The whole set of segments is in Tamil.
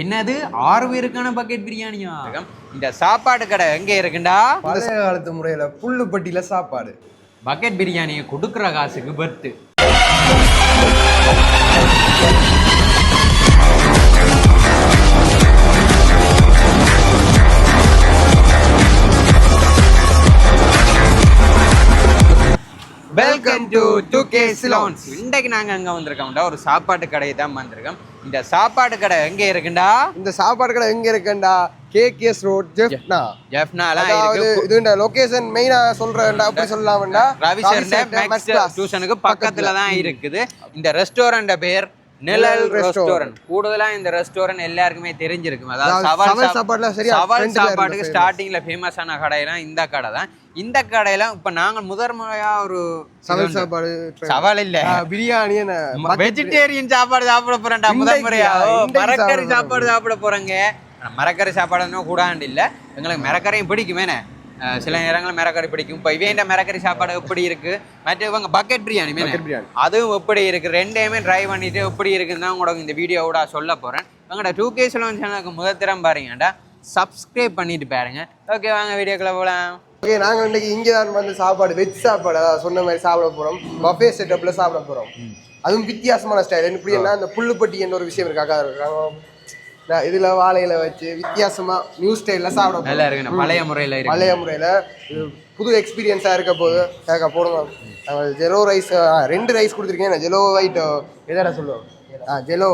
என்னது? ஆறு பேருக்கான பக்கெட் பிரியாணியா? இந்த சாப்பாடு கடை எங்க இருக்குண்டா? பழைய காலத்து முறையில புல்லுப்பட்டியில சாப்பாடு. பக்கெட் பிரியாணியை கொடுக்குற காசுக்கு பர்த்து welcome to two K Ceylons இன்றைக்கு நாங்க அங்க வந்திருக்கோம்டா. ஒரு சாப்பாட்டு கடை தான் வந்திருக்கோம். இந்த சாப்பாட்டு கடை எங்க இருக்குண்டா? இந்த சாப்பாடு கடை எங்க இருக்குண்டா? கேகேஎஸ் ரோட் ஜெஃப்னா ஜெஃப்னாலாம் அதாவது இருக்கு. இது இந்த லொகேஷன் மெயினா சொல்றேன்டா அப்படி சொல்லலாம்டா. ரவிசர் மேக்ஸ் டியூஷனுக்கு பக்கத்துல தான் இருக்குது. இந்த ரெஸ்டாரண்ட் பேர் நிழல் ரெஸ்டாரண்ட் கூடுதலா இந்த ரெஸ்டாரண்ட் எல்லாருக்குமே தெரிஞ்சிருக்கும். அதாவது சவால் சவால் சாப்- சாப்பாடுலாம் சரியா சவால் சாப்பாட்டுக்கு. ஸ்டார்டிங்ல ஃபேமஸான கடையெல்லாம் இந்த கடை தான் இந்த கடையில இப்ப நாங்க முதல் முறையா ஒரு சமையல் சாப்பாடு சவால் இல்ல. பிரியாணி வெஜிடேரியன் சாப்பாடு சாப்பிட போறேன்டா முதல் இன்றைக்கு முறையா யா, ஓ, இன்றைக்கு மரக்கறி சாப்பிட சாப்பாடு போறேங்க. மரக்கறி சாப்பாடுன்னு கூடாண்டு இல்ல. எங்களுக்கு மரக்கறியும் பிடிக்குமேனே சில நேரங்களில் மரக்கறி பிடிக்கும். இப்போ இவேண்ட மரக்கறி சாப்பாடு எப்படி இருக்கு? மற்ற இவங்க பக்கெட் பிரியாணி பிரியாணி. அதுவும் எப்படி இருக்கு? ரெண்டையுமே ட்ரை பண்ணிட்டு எப்படி இருக்குன்னு தான் உங்களுக்கு இந்த வீடியோவோட சொல்ல போறேன். எங்கள்ட டூ கே செலவன் சேனலுக்கு முதல் தரம் பாருங்கடா. சப்ஸ்கிரைப் பண்ணிட்டு பாருங்க. ஓகே வாங்க வீடியோக்குள்ள போலாம். ஓகே நாங்க இன்னைக்கு இங்க தான் வந்து சாப்பாடு வெஜ் சாப்பாடு அதாவது சொன்ன மாதிரி சாப்பிட போறோம். பஃபே செட்டப்ல சாப்பிட போறோம். அதுவும் வித்தியாசமான ஸ்டைல் எப்படின்னா இந்த புல்லுப்பட்டி என்ற ஒரு விஷயம் இருக்காக்கா இருக்காங்க நான் இதுல வாழையில வச்சு வித்தியாசமா நியூ ஸ்டைல்ல சாப்பிட நல்லா இருக்கு. பழைய முறையில பழைய முறையில புது எக்ஸ்பீரியன்ஸா இருக்க போது கேட்க போடுங்க. நாங்கள் ஜெலோ ரைஸ் ரெண்டு ரைஸ் கொடுத்துருக்கேன். ஜெலோ ஒயிட் எதாடா சொல்லுவோம்? ஆ ஜெலோ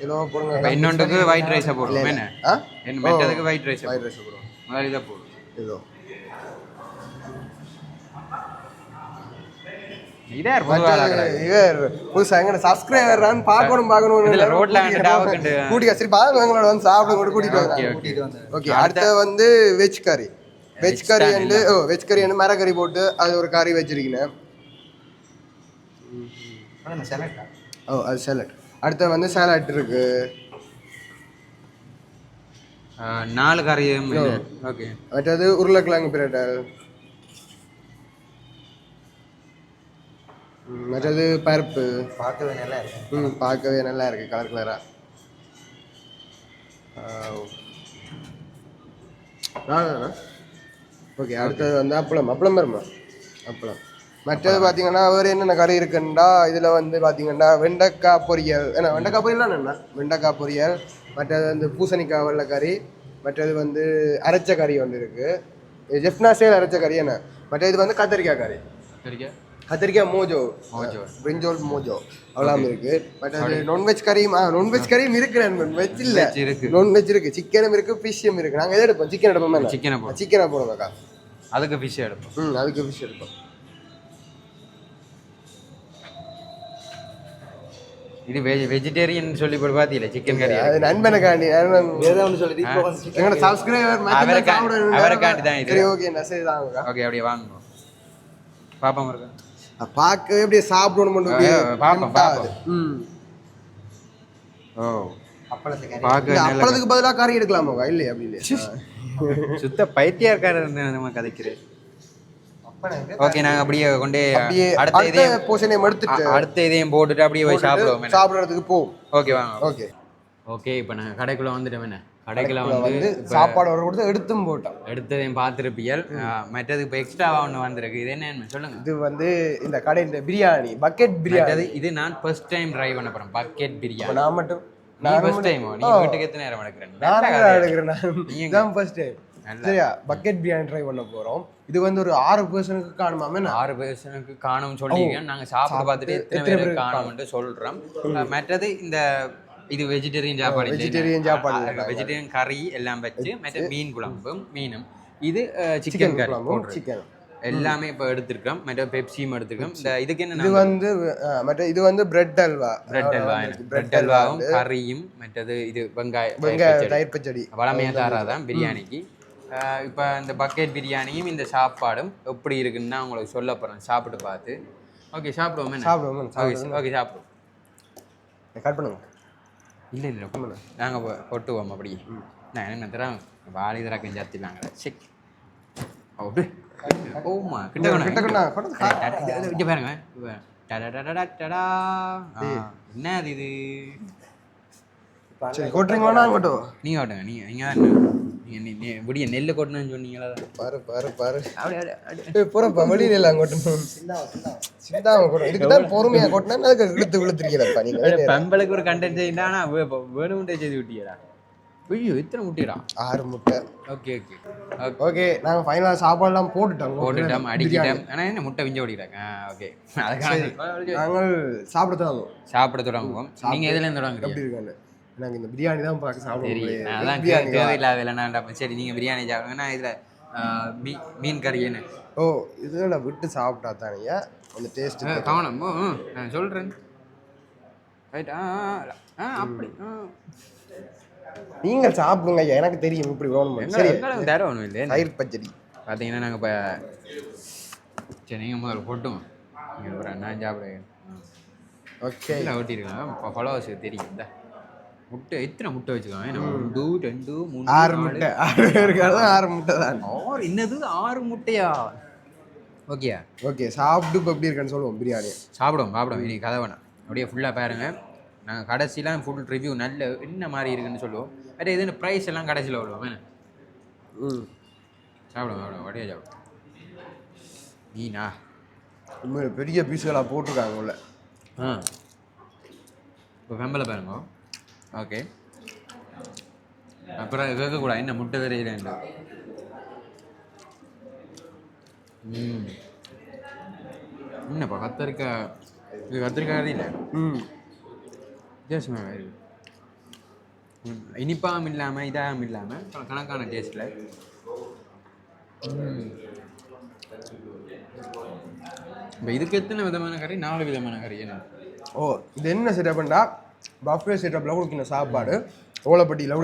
ஜெலோ போடுங்க. இன்னொன்றுக்கு ஒயிட் ரைஸை போடுவோம். என்ன? என்ன மெட்டதுக்கு ஒயிட் ரைஸ் ஒயிட் ரைஸ் போடுவோம். முதல்ல இதே பொதுவாக இவர் புதுசா எங்கட சப்ஸ்கிரைபர்ரான்னு பார்க்கணும் பார்க்கணும் இதுல ரோட்ல வந்து டாவ் கண்டு. கூட்டிட்டு சரி பாருங்க எங்களோட வந்து சாப்பிட கூட கூட்டிட்டு ஓகே வந்தாங்க ஓகே ஓகே அடுத்து வந்து வெஜ் கறி வெஜ் கறி வந்து ஓ வெஜ் கறி வந்து மரக்கறி போட்டு அது ஒரு கறி வச்சிருக்கேன் ஓ அது சேலட் அடுத்து வந்து சேலட் இருக்கு. நாலு ஓகே. மற்றது உருளைக்கிழங்கு பிரட்டல். மற்றது பருப்பு. பார்க்கவே நல்லா இருக்கு. ம் பார்க்கவே நல்லா இருக்கு கலர் கலரா ஓகே அடுத்தது வந்து அப்பளம். அப்பளம் வருமா? அப்பளம். மற்றது பார்த்தீங்கன்னா வேறு என்னென்ன கறி இருக்குன்னா இதில் வந்து பார்த்தீங்கன்னா வெண்டைக்காய் பொரியல். என்ன வெண்டைக்காய் பொரியல் என்ன? வெண்டைக்காய் பொரியல். மற்றது வந்து பூசணிக்காய் வெள்ளை கறி மற்றது வந்து அரைச்ச கறி ஒன்று இருக்குது ஜெஃப்னா சேல் அரைச்ச கறி என்ன? மற்ற இது வந்து கத்திரிக்காய் கறி. சரிக்கா கத்திரிக்காய் மோஜோ. மோஜோ. பிரிஞ்சோல் மோஜோ. அவ்வளோ இருக்கு. பட் அது நான்வெஜ் கறியும் நான்வெஜ் கறியும் இருக்கு நண்பன் வெஜ் இல்ல. Veg இருக்கு. நான்வெஜ் இருக்கு. சிக்கனும் இருக்கு ஃபிஷ்ஷும் இருக்கு. நாங்க எதை எடுப்போம்? சிக்கன் எடுப்போம் சிக்கனை போடும் சிக்கனை போடுவோம்க்கா அதுக்கு ஃபிஷ் எடுப்போம். ம் அதுக்கு ஃபிஷ் எடுப்போம். இது வெஜ் வெஜிடேரியன் சொல்லி போட்டு பார்த்தீங்களா சிக்கன் கறி அது நண்பனுக்காண்டி. நண்பன் ஏதோ ஒன்று chicken எங்களோட சப்ஸ்கிரைபர் அவருக்கா- அவருக்காண்டி தான் இது. சரி ஓகே சரி தாங்க ஓகே அப்படியே வாங்க. பாப்பா இருக்கா பார்க்கவே அப்படியே சாப்பிடணும் ஓ. அப்பளத்துக்கு இந்த பார்க்க நல்ல அப்பளத்துக்கு பதிலா கறி எடுக்கலாமா இல்லையா அப்படி இல்லையா? சுத்த பைத்தியக்காரர் நம்ம கதைக்கிறேன்? ஓகே நாங்க அப்படியே கொண்டு அப்படியே அடுத்த இதையும் போர்ஷனையும் எடுத்துட்டு அடுத்த இதையும் போட்டுட்டு அப்படியே போய் சாப்பிடுவோம்? சாப்பிடுறதுக்கு போவோம் ஓகே வாங்க. ஓகே. ஓகே இப்போ நாங்க கடைக்குள்ள வந்துட்டோம் என்ன? கடைக்குள்ள வந்து சாப்பாடு ஒரு கொடுத்து எடுத்தும் போட்டோம். எடுத்ததையும் பார்த்துருப்பியல். மற்றது இப்போ எக்ஸ்ட்ராவா ஒன்று வந்திருக்கு. இது என்னன்னு சொல்லுங்க. இது வந்து இந்த கடை இந்த பிரியாணி பக்கெட் பிரியாணி. மற்றது இது நான் ஃபர்ஸ்ட் டைம் ட்ரை பண்ண போறேன் பக்கெட் பிரியாணி. நான் மட்டும் நீ ஃபர்ஸ்ட் டைம் நீ வீட்டுக்கு எத்தனை நேரம் எடுக்கிறேன்? நான் தான் எடுக்கிறேன் நான். இதான் ஃபர்ஸ்ட் டைம் சரியா? பக்கெட் பிரியாணி ட்ரை பண்ண போறோம். இது வந்து ஒரு ஆறு பர்சனுக்கு காணுமாமே நான் ஆறு பேர்சனுக்கு காணும் சொல்லியிருக்கேன். நாங்க சாப்பிட்டு பார்த்துட்டு எத்தனை பேருக்கு காணும்னு சொல்றோம். மற்றது இந்த இது வெஜிடேரியன் சாப்பாடு vegetarian சாப்பாடு வெஜிடேரியன் கறி எல்லாம் வச்சு மீன் குழம்பும் மீனும் இது சிக்கன் கறி குழம்பும். சிக்கன் எல்லாமே இப்போ எடுத்திருக்கோம் மற்ற பெப்சியும் எடுத்திருக்கோம் இந்த இதுக்கு இது என்ன வந்து அஹ், மற்ற இது வந்து bread halwa bread halwa bread அல்வாவும் கறியும் மற்றது இது வெங்காய வெங்காய தயிர் பச்சடி வளமையாக தாராதான் பிரியாணிக்கு இப்போ இந்த பக்கெட் பிரியாணியும் இந்த சாப்பாடும் எப்படி இருக்குன்னு உங்களுக்கு சொல்ல போகிறேன் சாப்பிட்டு பார்த்து ஓகே சாப்பிடுவோம் சாப்பிடுவோம் ஓகே ஓகே சாப்பிடுவோம் கட் பண்ணுங்க இல்லை இல்லை நாங்கள் கொட்டுவோம் அப்படி. நான் என்ன தரேன் வாழை தரக்கம் ஜாத்திலாங்க செக் ஓடு ஓமா கிட்ட. கிட்ட பாருங்க. என்னது இது? சரி கொட்டுறீங்களா அங்கட்டும் நீங்கள் ஓட்டுங்க நீங்கள் நீங்கள் நீங்கள் நீ நீ விடிய நெல் கொட்டணும்னு சொன்னீங்களா? பாரு பாரு பாரு. அப்படியே புறப்பா வெளியில எல்லாம் கொட்டணும் சிந்தாம கொட்டணும் இதுக்கு தான் பொறுமையா கொட்டினா அதுக்கு இழுத்து விழுத்துறீங்களப்பா நீங்க பெம்பளுக்கு ஒரு கண்டென்ட் செய்யண்டானா வேணும்ட்டே செய்து விட்டியடா. ஐயோ இத்தனை முட்டிடா? ஆறு முட்டை. Okay okay. ஓகே. நாங்க ஃபைனலாக சாப்பாடுலாம் போட்டுட்டோம். போட்டுட்டோம் அடிக்கிட்டோம். ஆனால் என்ன முட்டை விஞ்ச ஓடிக்கிறாங்க ஓகே. அதுக்கான நாங்கள் சாப்பிட தான் சாப்பிட தொடங்குவோம். நீங்கள் எதுலேருந்து தொடங்குறீங்க? எப்படி இருக்காங்க எனக்கு இந்த பிரியாணி தான் பார்க்க சாப்பிட சரி முடியாது நான் அதான். தேவையில்லாத இல்லைனா சரி நீங்கள் பிரியாணி சாப்பிடுங்க. நான் இதில் மீ மீன் கறி என்ன ஓ இதில் விட்டு சாப்பிட்டா தானே? அந்த டேஸ்ட் கவனம். நான் சொல்கிறேன் ரைட் ஆ ஆ, அப்படி. நீங்கள் சாப்பிடுங்க எனக்கு தெரியும் இப்படி வேணும் சரி. தர ஒன்றும் இல்லை தயிர் பச்சடி. பார்த்தீங்கன்னா நாங்கள் இப்போ சரி நீங்கள் முதல்ல நீங்கள் அப்புறம் நான் சாப்பிடுவேன் ஓகே. ஓட்டிருக்கலாம் ஃபாலோவர்ஸுக்கு தெரியும். இந்த. முட்டை எத்தனை முட்டை வச்சுக்கோங்க ஒன்று ரெண்டு மூணு ஆறு முட்டை ஆறு பேருக்காக ஆறு முட்டை தான் ஆறு என்னது ஆறு முட்டையா ஓகேயா ஓகே சாப்பிட்டு இப்போ எப்படி இருக்குன்னு சொல்லுவோம் பிரியாணி சாப்பிடுவோம் சாப்பிடுவோம் இனி கதை வேணாம் அப்படியே ஃபுல்லாக பாருங்க நாங்கள் கடைசிலாம் ஃபுல் ரிவ்யூ நல்ல என்ன மாதிரி இருக்குன்னு சொல்லுவோம் வேறு எதுன்னு ப்ரைஸ் எல்லாம் கடைசியில் விடுவோம் என்ன ம் சாப்பிடுவோம் சாப்பிடுவோம் அப்படியே சாப்பிடுவோம் மீனா பெரிய பீஸுகளாக போட்டிருக்காங்க உள்ள ஆ இப்போ வெம்பலை பாருங்க ஓகே அப்புறம் கேட்கக்கூடாது. என்ன முட்டை தெரியல ம். என்னப்பா கத்தரிக்காய் இது கத்திரிக்காய் அறியல ம். வித்தியாசமாக இருக்கு ம், இனிப்பாகவும் இல்லாமல் இதாகவும் இல்லாமல் கணக்கான டேஸ்ட்டில் இப்போ இதுக்கு எத்தனை விதமான கறி? நாலு விதமான கறி என்ன? ஓ இது என்ன செட்டப்னா பஃபே செட்டப்பில் கொடுக்கணும் சாப்பாடு ஓலப்பட்டியில்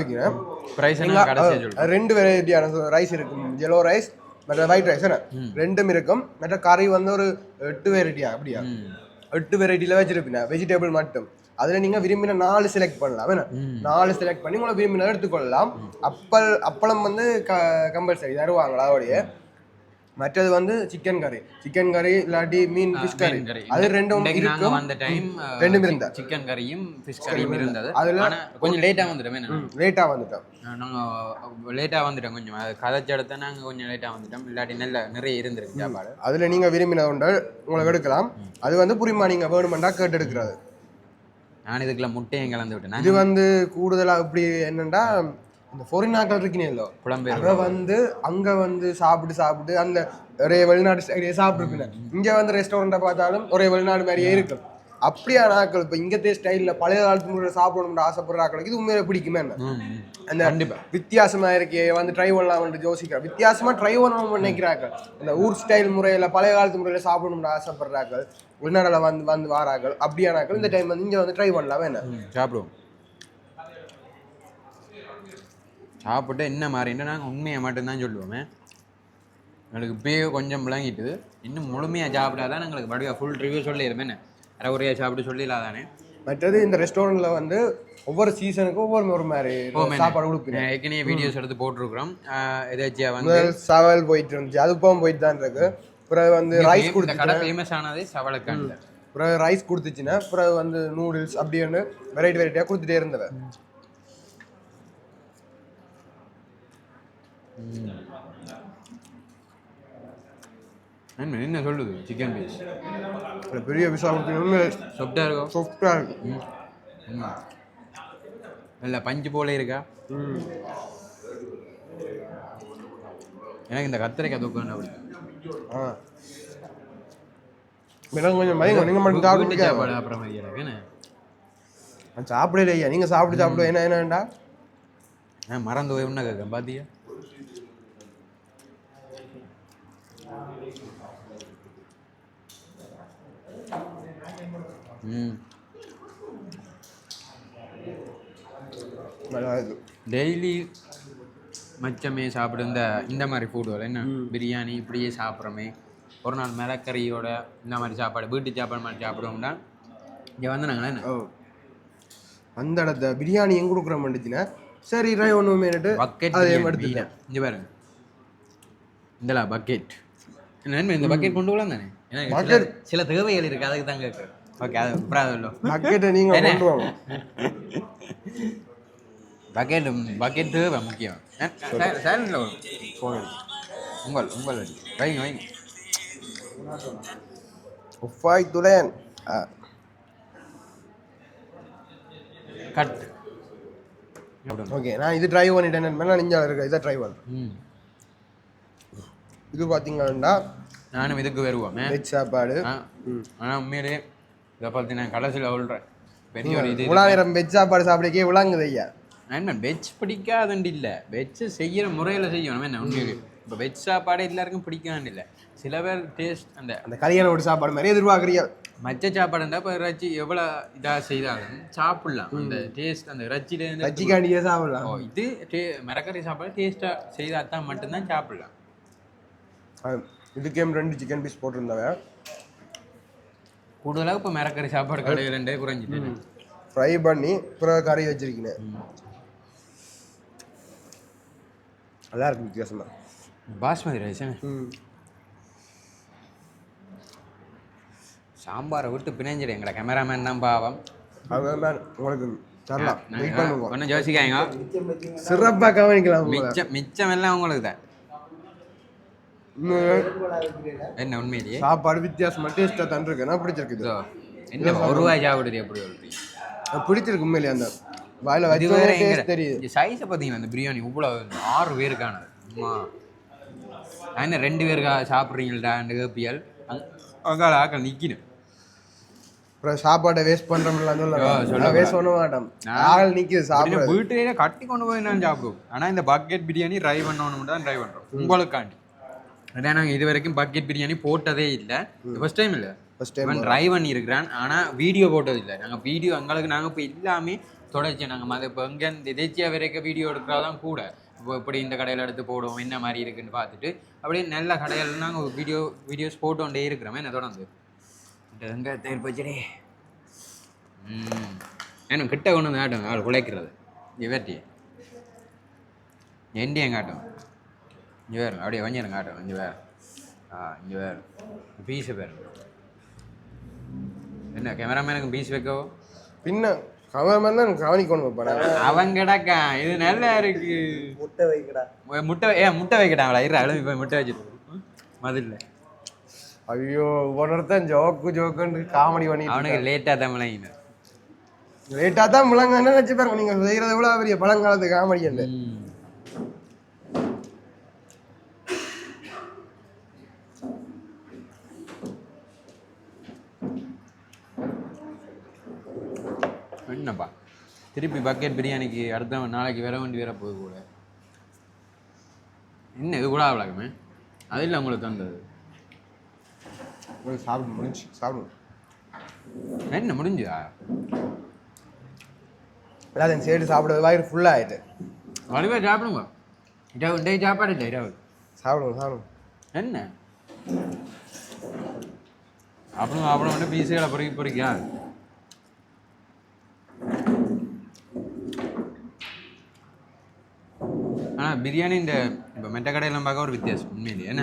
கடைசியாக சொல்லுங்கள் ரெண்டு வெரைட்டியான ரைஸ் இருக்கும். ஜெலோ ரைஸ் மற்ற ஒயிட் ரைஸ் என்ன? ரெண்டும் இருக்கும். மற்ற கறி வந்து ஒரு எட்டு வெரைட்டியா அப்படியா? எட்டு வெரைட்டியில் வச்சிருப்பீங்க. வெஜிடபிள் மட்டும். அதில் நீங்கள் விரும்பின நாலு செலக்ட் பண்ணலாம். என்ன. நாலு செலக்ட் பண்ணி உங்களை விரும்பின எடுத்துக்கொள்ளலாம். அப்பல் அப்பளம் வந்து க கம்பல்சரி தருவாங்களா? அதோடைய மற்றது வந்து சிக்கன் கறி. சிக்கன் கறி இல்லாட்டி மீன் ஃபிஷ் கறி. அது ரெண்டும் நாங்க இருக்கும். வந்த டைம் ரெண்டும் இருந்தா. சிக்கன் கறியும் ஃபிஷ் கறியும் இருந்தது. அதுல- கொஞ்சம் லேட்டா வந்துட்டோம் லேட்டாக வந்துட்டோம். நாங்க லேட்டா வந்துட்டோம் கொஞ்சம். கதைச்ச இடத்த நாங்க கொஞ்சம் லேட்டா வந்துட்டோம். இல்லாட்டி நல்ல நிறைய இருந்திருக்கு சாப்பாடு. அதில் நீங்கள் விரும்பின ஒன்று உங்களுக்கு எடுக்கலாம். அது வந்து புரியுமா நீங்கள் வேணுமெண்டா கேட்டு எடுக்கிறது நான் இதுக்குள்ள முட்டையும் கலந்து விட்டேன். இது வந்து கூடுதலாக இப்படி என்னன்னா இந்த ஃபொரினாக்கள் இருக்கீங்களோ புலம்பெயர் அங்க வந்து அங்க வந்து சாப்பிட்டு சாப்பிட்டு அந்த ஒரே வெளிநாடு சைடே சாப்பிட்டுருப்பீங்க. இங்க வந்து ரெஸ்டாரண்ட்டை பார்த்தாலும் ஒரே வெளிநாடு மாதிரியே இருக்கும். அப்படியான ஆட்கள் இப்போ இங்கத்தே ஸ்டைலில் பழைய காலத்து முறையில் சாப்பிடணும்னு ஆசைப்படுற ஆட்களுக்கு இது உண்மையில பிடிக்குமே என்ன. அந்த கண்டிப்பா. வித்தியாசமா இருக்கே வந்து ட்ரை பண்ணலாம் யோசிக்கிற வித்தியாசமா ட்ரை பண்ணணும்னு நினைக்கிறாங்க இந்த ஊர் ஸ்டைல் முறையில பழைய காலத்து முறையில சாப்பிடணும்னு ஆசைப்படுறாங்க வெளிநாடுல வந்து வந்து வாராக்கள் அப்படியானாக்கள் இந்த டைம் வந்து இங்க வந்து ட்ரை பண்ணலாம் என்ன? சாப்பிடுவோம். சாப்பிட்டு என்ன மாதிரின்னா நாங்கள் உண்மையை மட்டும்தான் சொல்லுவோமே. எங்களுக்கு இப்பயே கொஞ்சம் விளங்கிட்டு இன்னும் முழுமையாக சாப்பிட்டாதான் எங்களுக்கு வடிவா ஃபுல் ரிவ்யூ சொல்லிடுமே என்ன? அரை உரையாக சாப்பிட்டு சொல்லிடலாதானே? மற்றது இந்த ரெஸ்டாரண்ட்ல வந்து ஒவ்வொரு சீசனுக்கும் ஒவ்வொரு ஒரு மாதிரி சாப்பாடு கொடுப்பீங்க. ஏற்கனவே வீடியோஸ் எடுத்து போட்டிருக்கிறோம். ஏதாச்சும் வந்து சவால் போயிட்டு இருந்துச்சு. அது போகும் போயிட்டு தான் இருக்கு. பிறகு வந்து ரைஸ் கொடுத்து கடை ஃபேமஸ் ஆனதே சவளக்காண்டில் பிறகு ரைஸ் கொடுத்துச்சுன்னா பிறகு வந்து நூடுல்ஸ் அப்படின்னு வெரைட்டி வெரைட்டியாக கொடுத்துட்டே இருந்தவ. என்ன என்ன சொல்லுது சிக்கன் பீஸ் பெரிய பிசா கொடுத்தீங்க சொப்டா இருக்கும் சாஃப்டாக இருக்கு ம். நல்ல பஞ்சு போல இருக்கா எனக்கு இந்த கத்திரிக்காய் தொக்கு அப்படி ஆ கொஞ்சம் பயங்க நீங்கள் மட்டும் சாப்பிட்டு சாப்பாடு அப்புறம் மாதிரி எனக்கு என்ன நான் சாப்பிடல ஐயா நீங்கள் சாப்பிட்டு சாப்பிடு என்ன என்னண்டா நான் மறந்து போய் உன்ன கேட்க பாத்தியா ம் நல்லா இருக்கு டெய்லி மச்சமே சாப்பிடு இந்த இந்த மாதிரி ஃபுட்டுகள் என்ன? பிரியாணி இப்படியே சாப்பிட்றோமே. ஒரு நாள் மிளக்கறியோட இந்த மாதிரி சாப்பாடு வீட்டு சாப்பாடு மாதிரி சாப்பிடுவோம்னா இங்கே வந்து நாங்கள் என்ன? ஓ. அந்த இடத்த பிரியாணி எங்க கொடுக்குற மாட்டேச்சுன்னா சரி ட்ரை ஒன்று மேனிட்டு பக்கெட் அதே எடுத்துட்டேன். இங்க பாருங்க. இந்தலா பக்கெட் என்ன இந்த பக்கெட் கொண்டு போகலாம் தானே சில- தேவைகள் இருக்கு அதுக்கு தான் கேட்குறேன் ஓகே அது அப்புறம் அது இல்லை பக்கெட்டை நீங்கள் என்ன? கொண்டு வாங்க. பக்கெட் பக்கெட் தேவை முக்கியம். சேலண்டில் வரும் ஃபோன் உங்கள் உங்கள் வைங்க வைங்க. உஃபாய் ஆ. கட் ஓகே நான் இது ட்ரை பண்ணிட்டேன். நான் நெஞ்சால இருக்க? இதை ட்ரை பண்ணேன் ம். இது பார்த்தீங்கன்னா நானும் இதுக்கு வருவோமே. வெஜ் சாப்பாடு. ஆனால் உண்மையிலே இதை பார்த்து நான் கடைசியில் சொல்கிறேன் பெரிய ஒரு இது உலாயிரம் வெஜ் சாப்பாடு சாப்பிடக்கே விளாங்குது ஐயா. என்ன வெஜ் பிடிக்காதுண்டு இல்லை. வெஜ் செய்கிற முறையில் செய்யணும். என்ன உண்மையிலே இப்போ வெஜ் சாப்பாடு எல்லாருக்கும் பிடிக்காதுன்னு இல்லை. சில பேர் டேஸ்ட் அந்த அந்த கல்யாண வீட்டு சாப்பாடு மாதிரி எதிர்பார்க்குறீங்க. மச்ச சாப்பாடு இருந்தால் இப்போ இறைச்சி எவ்வளோ இதாக செய்தாலும் சாப்பிடலாம். அந்த டேஸ்ட் அந்த இறைச்சிலேருந்து ரஜிக்காண்டியே சாப்பிடலாம். இது டே மரக்கறி சாப்பாடு டேஸ்ட்டாக செய்தால் தான் மட்டும்தான் சாப்பிடலாம். இதுக்கே ரெண்டு சிக்கன் பீஸ் போட்டிருந்தவன். கூடுதலாக இப்போ மரக்கறி சாப்பாடு கடையில் ரெண்டே குறைஞ்சிட்டு ஃப்ரை பண்ணி பிறகு கறி வச்சிருக்கேன் நல்லா இருக்கு வித்தியாசமா. பாஸ்மதி ரைஸ் சாம்பாரை விட்டு பிணைஞ்சிடு எங்களை கேமராமேன் தான் பாவம். அதுதான் உங்களுக்கு தரலாம். ஒன்றும் யோசிக்காங்க சிறப்பாக கவனிக்கலாம். மிச்சம் மிச்சம் எல்லாம் உங்களுக்கு தான் என்ன? உண்மையிலேயே? சாப்பாடு வித்தியாசமா டேஸ்ட்டாக தான் இருக்கு நான் பிடிச்சிருக்குது. என்ன ஒரு ரூபாய் சாப்பிடுது எப்படி சொல்றீங்க பிடிச்சிருக்கு உண்மையிலே அந்த வாயில வச்சு டேஸ்ட் தெரியுது. சைஸை பார்த்தீங்களா அந்த பிரியாணி? இவ்வளோ ஆறு நான் என்ன ரெண்டு பேருக்கா சாப்பிட்றீங்கள்டா கேப்பியல்? அங்கால ஆக்கள் நிற்கணும் அப்புறம் சாப்பாடை வேஸ்ட் சொல்லலாம் சொல்ல வேஸ்ட் பண்ண மாட்டோம் ஆள் நிக்குது சாப்பிட. வீட்டிலேயே கட்டி கொண்டு போய் நான் சாப்பிடுவோம் ஆனால் இந்த பக்கெட் பிரியாணி ட்ரை பண்ணணும் தான் ட்ரை பண்ணுறோம் உங்களுக்காண்டி. அதான் நாங்கள் இது வரைக்கும் பக்கெட் பிரியாணி போட்டதே இல்லை. ஃபர்ஸ்ட் டைம் இல்லை? ஃபர்ஸ்ட் டைம் ட்ரை பண்ணியிருக்கிறான் ஆனால் வீடியோ போட்டது இல்லை. நாங்கள் வீடியோ எங்களுக்கு நாங்கள் இப்போ எல்லாமே தொடர்ச்சி நாங்கள் மத இப்போ இங்கே எதேச்சியாக வரைக்கும் வீடியோ எடுக்கிறதான் கூட. இப்போ இப்படி இந்த கடையில் எடுத்து போடுவோம் என்ன மாதிரி இருக்குன்னு பார்த்துட்டு அப்படியே நல்ல கடையில் நாங்கள் வீடியோ வீடியோஸ் போட்டோண்டே இருக்கிறோமே என்ன தொடர்ந்து? எங்கே தேர் பச்சடி ம். ஏன்னா கிட்ட கொண்டு வந்து காட்டும் அவள் குலைக்கிறது. இங்கே வேட்டி எண்டியம் காட்டும் இங்கே வேறு அப்படியே வஞ்சிரம் காட்டும் இங்கே வேறு. ஆ இங்கே வேறு. பீஸு பேர். என்ன கேமராமேனுக்கு பீஸ் வைக்கவோ? பின்ன கவர்மெண்ட் தான் கவனிக்கணும் அவங்கடாக்கா இது நல்லா இருக்கு. முட்டை வைக்கடா. முட்டை முட்டை வை- ஏ முட்டை வைக்கிட்டாங்களா இரு அழுவி போய் முட்டை வச்சுட்டு. மதில்ல. ஐயோ ஒருத்தன் ஜோக்கு ஜோக்குன்னு காமெடி பண்ணிட்டு அவனுக்கு லேட்டாக தமிழங்க லேட்டாக தான் முழங்கன்னு நினச்சி பாருங்க நீங்க செய்யறது எவ்வளோ பெரிய பழங்காலத்து காமெடி இல்லை என்னப்பா திருப்பி பக்கெட் பிரியாணிக்கு அடுத்த நாளைக்கு வேற வண்டி வேற போகுது கூட. என்ன இது கூட அவ்வளோக்குமே அது இல்லை உங்களுக்கு தந்தது சாப்பிடும் முடிஞ்சு சாப்பிடும் என்ன முடிஞ்சுதா? எல்லாத்தையும் சேர்த்து சாப்பிடுறது வயிறு ஃபுல்லாக ஆயிட்டு. வலிவே சாப்பிடுங்க. இரவு டே சாப்பாடு இல்லை இரவு. சாப்பிடுவோம் சாப்பிடுவோம் என்ன? அப்புறம் அப்புறம் வந்து பீஸுகளை பொறுக்கி பொறுக்கா ஆனால் பிரியாணி இந்த இப்போ மெட்ட கடையெல்லாம் பார்க்க ஒரு வித்தியாசம். உண்மையிலேயே என்ன?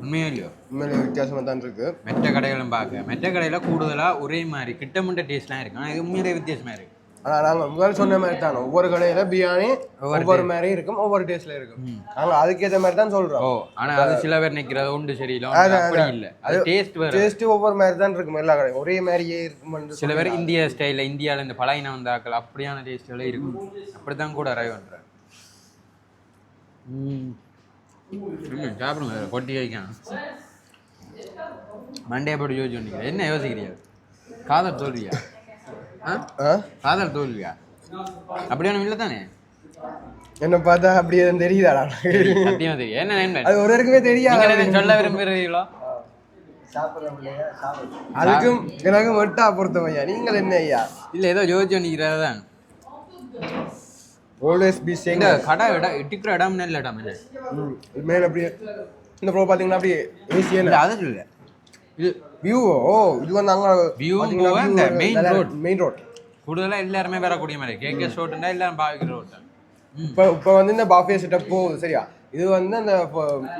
உண்மையோ இல்லையோ? உண்மையிலே வித்தியாசமாக தான் இருக்கு. மெட்ட கடைகளும் பார்க்க. மெட்ட கடையில் கூடுதலாக ஒரே மாதிரி கிட்டமுட்ட டேஸ்ட்லாம் இருக்கு. ஆனால் இது உண்மையிலே வித்தியாசமாக இருக்கு. ஆனால் நாங்கள் முதல் சொன்ன மாதிரி தான். ஒவ்வொரு கடையில பிரியாணி ஒவ்வொரு மாதிரி இருக்கும் ஒவ்வொரு டேஸ்ட்ல இருக்கும். நாங்கள் அதுக்கேற்ற மாதிரி தான் ஓ சொல்றோம் ஆனால் அது சில பேர் நிற்கிறது உண்டு சரியில்லை இல்லை. அது டேஸ்ட் டேஸ்ட் ஒவ்வொரு மாதிரி தான் இருக்கும் எல்லா கடையும். ஒரே மாதிரியே இருக்கும் சில பேர் இந்திய ஸ்டைலில் இந்தியாவில் இந்த பழையன வந்தாக்கள் அப்படியான டேஸ்ட்கள் இருக்கும். அப்படி தான் கூட அரைவ் பண்ணுறேன் சாப்பிடுங்க கொட்டி வைக்கலாம் மண்டே போட்டு யோசிச்சு பண்ணிக்கிறேன் என்ன யோசிக்கிறியா? காதல் தோல்வியா? காதல் தோல்வியா? அப்படியான இல்லை தானே? என்ன பார்த்தா அப்படி எதுவும் தெரியுதாடா? சத்தியமா தெரியும். என்ன அது ஒரு இருக்குமே தெரியாது. சொல்ல விரும்புகிறீங்களோ அதுக்கும் எனக்கும் வெட்டா பொறுத்தவன் ஐயா. நீங்கள் என்ன ஐயா? இல்லை ஏதோ யோசிச்சு தான். ஆல்வேஸ் பி சேங் கடை இடம் இட்டுக்கிற இடம் நல்ல இடம் என்ன மேல அப்படியே இந்த ப்ரோ பாத்தீங்கன்னா அப்படியே ஏசியா இல்லை அது இல்லை. இது வியூ ஓ? இது வந்து அங்க போக இந்த main road. மெயின் ரோட் கூடுதலாக எல்லாருமே வரக்கூடிய மாதிரி. கேகே ஷோட்டுண்டா எல்லாரும் பாவிக்கிற ரோட் தான். இப்போ இப்போ வந்து இந்த பாஃபே செட்டப் போகுது சரியா? இது வந்து அந்த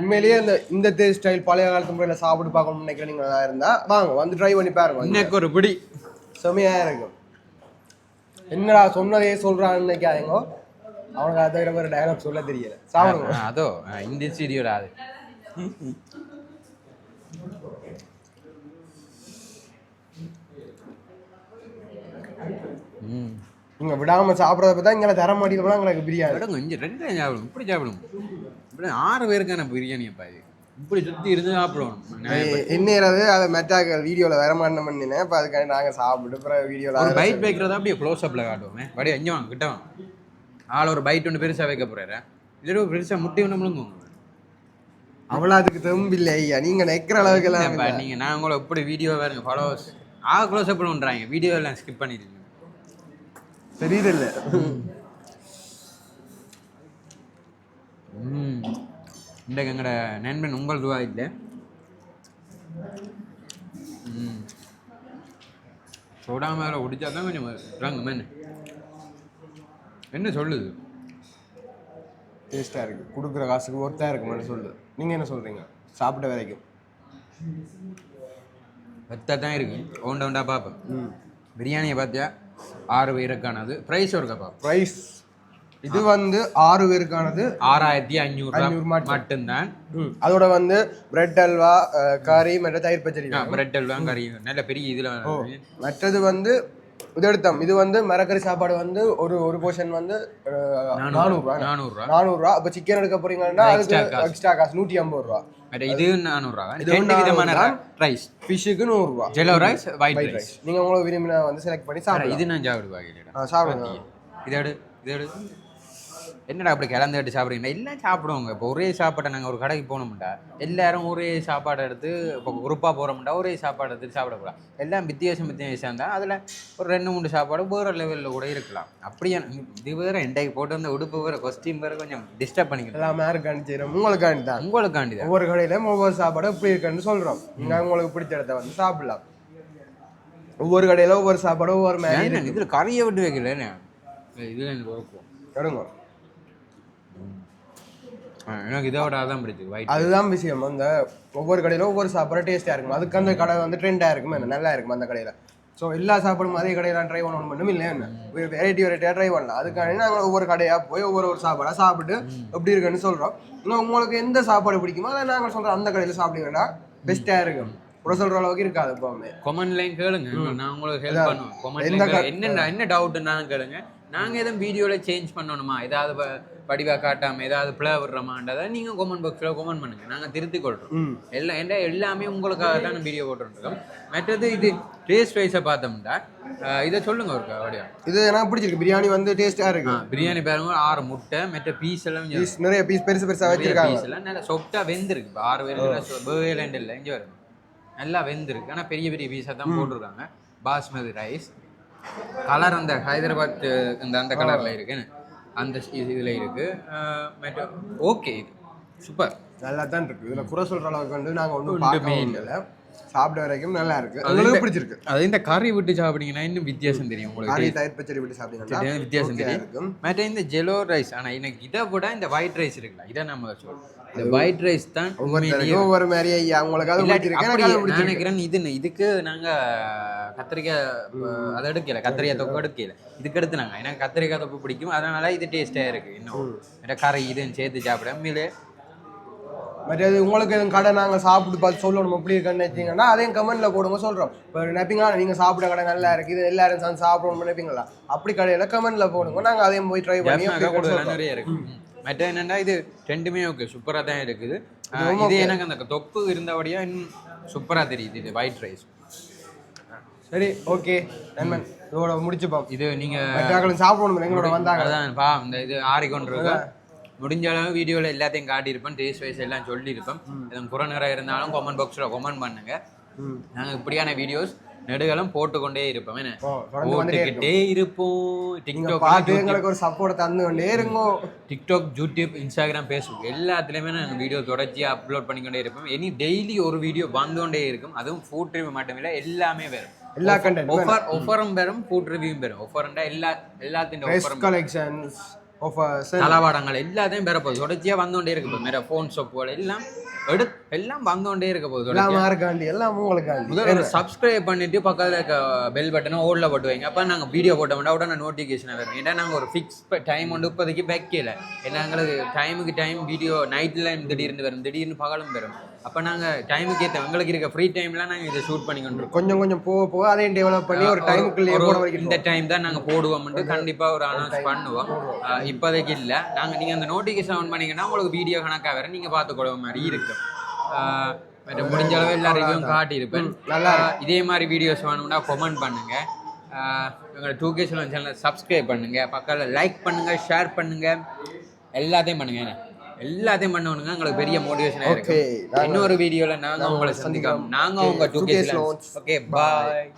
உண்மையிலேயே இந்த இந்த தே ஸ்டைல் பழைய காலத்து முறையில் சாப்பிட்டு பார்க்கணும்னு நினைக்கிறீங்களா இருந்தா வாங்க வந்து ட்ரை பண்ணி பாருங்க. இன்னைக்கு ஒரு பிடி. செமையா இருக்கும் என்னடா சொன்னதே சொல்றான்னு நினைக்காதீங்க. அவனுக்கு அதை தவிர வேறு டயலாக் சொல்ல தெரியல. சாப்பிடுங்க ஆ, அதோ இந்த ஸ்டூடியோட அது. ம். நீங்க விடாம சாப்பிட்றத பார்த்தா இங்கே தர மாட்டேங்கிறோம் எங்களுக்கு பிரியாணி விடுங்க இங்கே ரெண்டு சாப்பிடும் இப்படி சாப்பிடும். இப்படி ஆறு பேருக்கான பிரியாணி அப்பா இது. இப்படி சுற்றி இருந்து சாப்பிடணும். நான் என்னது? அதை மெட்டாக்கள் வீடியோவில் வர மாட்டேன் பண்ணினேன். இப்போ அதுக்காண்டி நாங்கள் சாப்பிட்டு அப்புறம் ஒரு வீடியோவில் பைட் வைக்கிறதா அப்படியே க்ளோஸ் அப்பில் காட்டுவோமே. படி அங்கே வாங்க கிட்ட வாங்க. ஆள் ஒரு பைட் ஒன்று பெருசாக வைக்க போகிறாரு ஒரு பெருசாக முட்டை ஒன்று முழுங்குவோங்க அவ்வளோ அதுக்கு தெம்பில்லை ஐயா. நீங்கள் நெக்கிற அளவுக்கு எல்லாம் இல்லைப்பா, நீங்க நான் உங்களை எப்படி வீடியோ பாருங்க ஃபாலோவர்ஸ் ஆ க்ளோஸ் அப் பண்ணுறாங்க வீடியோ எல்லாம் ஸ்கிப் பண்ணிடுங்க. தெரியுது இல்லை இன்றைக்கு எங்களோட நண்பன் உங்கள் ரூபா இல்லை. சோடா மேலே ஒடிச்சா தான் கொஞ்சம் மேன் என்ன சொல்லுது? டேஸ்ட்டாக இருக்குது கொடுக்குற காசுக்கு ஒர்த்தாக இருக்குமான்னு சொல்லு நீங்கள் என்ன சொல்கிறீங்க சாப்பிட்ட வரைக்கும் வெத்தா தான் இருக்கு. ஓண்ட ஓண்டா பார்ப்பேன் பிரியாணியை பார்த்தியா? ஆறு பேருக்கானது. ப்ரைஸ் ஒருக்கா பார்ப்போம். ப்ரைஸ் இது வந்து ஆறு பேருக்கானது. ஆறாயிரத்தி ஐநூறு மட்டும். மட்டும்தான். அதோட வந்து பிரெட் அல்வா கறி மற்ற தயிர் பச்சடி பிரெட் அல்வா கறி நல்ல பெரிய இதில் மற்றது வந்து இது எடுத்தோம் இது வந்து மரக்கறி சாப்பாடு வந்து ஒரு ஒரு போர்ஷன் வந்து நானூறுரூவா நானூறுரூவா நானூறுரூவா அப்போ சிக்கன் எடுக்க போறீங்கன்னா அதுக்கு. எக்ஸ்ட்ரா காசு. நூற்றி ஐம்பது ரூபா. இது நானூறுரூவா ரெண்டு விதமான. ரைஸ் ஃபிஷ்ஷுக்கு நூறுரூவா ஜெலோ ரைஸ் ஒயிட் ரைஸ் நீங்கள் உங்களுக்கு விரும்பின வந்து செலக்ட் பண்ணி சாப்பிடலாம். இது நான் சாப்பிடு பாக்கலடா ஆ, சாப்பிடுங்க. இதை எடு இதை எடு என்னடா அப்படி கிளந்து எடுத்து சாப்பிடுறீங்க எல்லாம் சாப்பிடுவோங்க. இப்போ ஒரே சாப்பாட்டை நாங்கள் ஒரு கடைக்கு போனோம்டா எல்லாரும் ஒரே சாப்பாடு எடுத்து இப்போ குரூப்பாக போகிறோம்டா ஒரே சாப்பாடு எடுத்து சாப்பிடக்கூடாது. எல்லாம் வித்தியாசம் வித்தியாசம் தான். அதில் ஒரு ரெண்டு மூணு சாப்பாடு வேறு லெவலில் கூட இருக்கலாம். அப்படியே இது வேறு எண்டைக்கு போட்டு வந்த உடுப்பு வேறு கொஸ்டின் வேறு கொஞ்சம் டிஸ்டர்ப் பண்ணிக்கலாம் எல்லாமே யாருக்காண்டி செய்கிறோம் உங்களுக்காண்டி தான் உங்களுக்காண்டி தான் ஒவ்வொரு கடையிலும் ஒவ்வொரு சாப்பாடு இப்படி இருக்குன்னு சொல்கிறோம் நீங்கள் உங்களுக்கு பிடிச்ச இடத்த வந்து சாப்பிடலாம். ஒவ்வொரு கடையில ஒவ்வொரு சாப்பாடு ஒவ்வொரு மாதிரி இதில் கறியை விட்டு வைக்கல இதில் எனக்கு எடுங்க. எனக்கு இதோட அதான் பிடிச்சது ஒயிட் அதுதான் விஷயம். அந்த ஒவ்வொரு கடையில ஒவ்வொரு சாப்பாடு டேஸ்ட்டாக இருக்கும். அதுக்கு அந்த கடை வந்து ட்ரெண்டாக இருக்கும். என்ன நல்லா இருக்கும் அந்த கடையில். ஸோ எல்லா சாப்பாடும் அதே கடையில் ட்ரை பண்ணணும் மட்டும் இல்லை என்ன? வெரைட்டி வெரைட்டியாக ட்ரை பண்ணலாம். அதுக்காண்டி நாங்கள் ஒவ்வொரு கடையாக போய் ஒவ்வொரு ஒரு சாப்பாடாக சாப்பிட்டு எப்படி இருக்குன்னு சொல்கிறோம் இன்னும் உங்களுக்கு எந்த சாப்பாடு பிடிக்குமோ அதை நாங்கள் சொல்கிறோம் அந்த கடையில் சாப்பிடுங்கன்னா பெஸ்ட்டாக இருக்கும். கூட சொல்கிற அளவுக்கு இருக்காது எப்போவுமே. லைன் கேளுங்க. நான் உங்களுக்கு ஹெல்ப் பண்ணுவேன். கொமெண்ட் என்ன என்ன டவுட்னாலும் கேளுங்க. நாங்கள் எதுவும் வீடியோவில் சேஞ்ச் பண்ணணுமா? ஏதாவது வ- வடிவா காட்டாம ஏதாவது பிளே விடுறோமான்றதை நீங்கள் கொமெண்ட் பாக்ஸில் கொமெண்ட் பண்ணுங்க. நாங்கள் திருத்திக் கொள்கிறோம் எல்லாம் என்ன எல்லாமே உங்களுக்காக தான் வீடியோ போட்டுருக்கோம். மற்றது இது டேஸ்ட் வைஸை பார்த்தோம்னா இதை சொல்லுங்க ஒரு வடிவா. இது எனக்கு பிடிச்சிருக்கு. பிரியாணி வந்து டேஸ்ட்டாக இருக்கு. பிரியாணி பாருங்க ஆறு முட்டை மற்ற பீஸ் எல்லாம் பீஸ் நிறைய பீஸ் பெருசு பெருசாக வச்சிருக்காங்க. பீஸ் எல்லாம் நல்லா சொப்டா வெந்திருக்கு. இப்போ ஆறு பேருக்கு பேவேலண்ட் இல்லை இங்கே வருங்க நல்லா வெந்திருக்கு. ஆனால் பெரிய பெரிய பீஸாக தான் போட்டிருக்காங்க. பாஸ்மதி ரைஸ் கலர் அந்த ஹைதராபாத் இந்த அந்த கலரில் இருக்கு. அந்த இதில் இருக்கு. அஹ் மற்ற ஓகே இது. சூப்பர். நல்லா தான் இருக்கு. இதுல குறை சொல்ற அளவுக்கு வந்து நாங்க ஒன்றும் பார்க்கவே இல்லை. சாப்பிட்ட வரைக்கும் நல்லா இருக்கு. உங்களுக்கு பிடிச்சிருக்கு. அது இந்த கறி விட்டு சாப்பிட்டீங்கன்னா இன்னும் வித்தியாசம் தெரியும் உங்களுக்கு. ஆரி தயிர் பச்சடி விட்டு சாப்பிட்டீங்கன்னா வித்தியாசம் தெரியும். இருக்கும். மற்ற இந்த ஜெலோ ரைஸ் ஆனா எனக்கு இதை விட இந்த ஒயிட் ரைஸ் இருக்குல்ல இதை நம்ம சொல்றோம் இந்த ஒயிட் ரைஸ் தான் ஒவ்வொரு மாதிரி ஐயா உங்களுக்கு அது பிடிச்சிருக்கு. நினைக்கிறேன் இது இதுக்கு நாங்க கத்திரிக்காய் அதை எடுக்கல கத்திரிக்காய் தொப்பு எடுக்கல. இதுக்கு எடுத்து நாங்க எனக்கு கத்திரிக்காய் தொப்பு பிடிக்கும். அதனால இது டேஸ்டா இருக்கு. இன்னும் கறி இதுன்னு சேர்த்து சாப்பிட. உண்மையிலே மற்றது உங்களுக்கு எதுவும் கடை நாங்க சாப்பிட்டு பார்த்து சொல்லணும். எப்படி இருக்குன்னு நினைச்சீங்கன்னா அதையும் கமெண்ட்ல போடுங்க சொல்றோம். இப்போ நினைப்பீங்களா நீங்க சாப்பிட கடை நல்லா இருக்கு. இது எல்லாரும் சேர்ந்து சாப்பிடணும் நினைப்பீங்களா? அப்படி கடையில கமெண்ட்ல போடுங்க. நாங்க அதையும் போய் ட்ரை பண்ணி. நிறைய இருக்கு. மற்ற என்னன்னா இது ரெண்டுமே ஓகே சூப்பரா தான் இருக்குது. இது எனக்கு அந்த தொக்கு இருந்தபடியா இன்னும் சூப்பரா தெரியுது. இது ஒயிட் ரைஸ் சரி ஓகே நண்பன் இதோட முடிச்சுப்போம். இது நீங்க மற்றாக்களும் சாப்பிடணும் எங்களோட வந்தாங்க. அதான் பா இந்த இது ஆறிக்கொண்டிருக்க முடிஞ்ச அளவு வீடியோவில் எல்லாத்தையும் காட்டியிருப்பேன் டேஸ்ட் வைஸ் எல்லாம் சொல்லியிருப்பேன் எதுவும் குறை இருந்தாலும் கமெண்ட் பாக்ஸில் கமெண்ட் பண்ணுங்க. நாங்கள் இப்படியான வீடியோஸ் நெடுகளும் போட்டுக்கொண்டே இருப்போம். என்ன? போட்டுக்கிட்டே இருப்போம். டிக்டாக் பார்த்து எங்களுக்கு ஒரு சப்போர்ட் தந்து கொண்டே இருங்கோ. டிக்டாக் யூடியூப் இன்ஸ்டாகிராம் ஃபேஸ்புக் எல்லாத்துலேயுமே நாங்கள் வீடியோ தொடர்ச்சியாக அப்லோட் பண்ணிக்கொண்டே இருப்போம். இனி டெய்லி ஒரு வீடியோ வந்து கொண்டே இருக்கும். அதுவும் ஃபுட் ரிவ்யூ மட்டும் இல்லை எல்லாமே வரும். எல்லா content ஒஃபர் ஒஃபரும் பெறும் ஃபுட் ரிவ்யூவும் பெறும் ஒஃபர்ண்டா எல்லா எல்லாத்தின் ட்ரெஸ் ஒஃபரும் கலெக்ஷன்ஸ் தளவாடங்கள் எல்லாத்தையும் பெற போகுது தொடர்ச்சியாக வந்துകൊண்டே இருக்கு இப்போ மேலே ஃபோன் ஷாப்புகள் எல்லாம் எடு எல்லாம் வந்தோண்டே இருக்க போகுது எல்லாம் தொடர்ச்சியா. மார்க்காண்டி எல்லாம் உங்களுக்காண்டி. முதல்ல சப்ஸ்கிரைப் பண்ணிட்டு பக்கத்துல இருக்க பெல் பட்டனை ஓல்ல போட்டு வைங்க. அப்ப நாங்க வீடியோ போட்டோம்னா உடனே நோட்டிஃபிகேஷன் வரும். ஏன்னா நாங்க ஒரு ஃபிக்ஸ் டைம் வந்து இப்போதைக்கு வைக்கல. ஏன்னா எங்களுக்கு டைமுக்கு டைம் வீடியோ நைட்ல திடீர்னு வரும். திடீர்னு பகலும் வரும். அப்ப நாங்க டைமுக்கு ஏத்த எங்களுக்கு இருக்க ஃப்ரீ டைம்ல நாங்க இதை ஷூட் பண்ணி கொண்டு இருக்கோம். கொஞ்சம் கொஞ்சம் போக போக அதையும் டெவலப் பண்ணி ஒரு வைக்கணும் இந்த டைம் தான் நாங்க போடுவோம்னு கண்டிப்பா ஒரு அனௌன்ஸ் பண்ணுவோம். இப்போதைக்கு இல்ல. நாங்க நீங்க அந்த நோட்டிஃபிகேஷன் ஆன் பண்ணீங்கன்னா உங்களுக்கு வீடியோ கணக்கா வேற நீங்க பார்த்துக்கொள்ள மாதிரி இருக்கும். முடிஞ்ச அளவு எல்லா ரிவ்யூவும் காட்டியிருப்பேன். நல்லா இதே மாதிரி வீடியோஸ் வேணும்னா கமெண்ட் பண்ணுங்க. அஹ் எங்களோட டூ கே செவன் சேனலை சப்ஸ்கிரைப் பண்ணுங்க. பக்கத்தில் லைக் பண்ணுங்க ஷேர் பண்ணுங்க. எல்லாத்தையும் பண்ணுங்க. என்ன? எல்லாத்தையும் பண்ணணுங்க எங்களுக்கு பெரிய மோட்டிவேஷனாக Okay, இருக்கு இன்னொரு வீடியோல நாங்க உங்களை சந்திக்கிறோம். நாங்க உங்க டூ கே ஓகே பாய்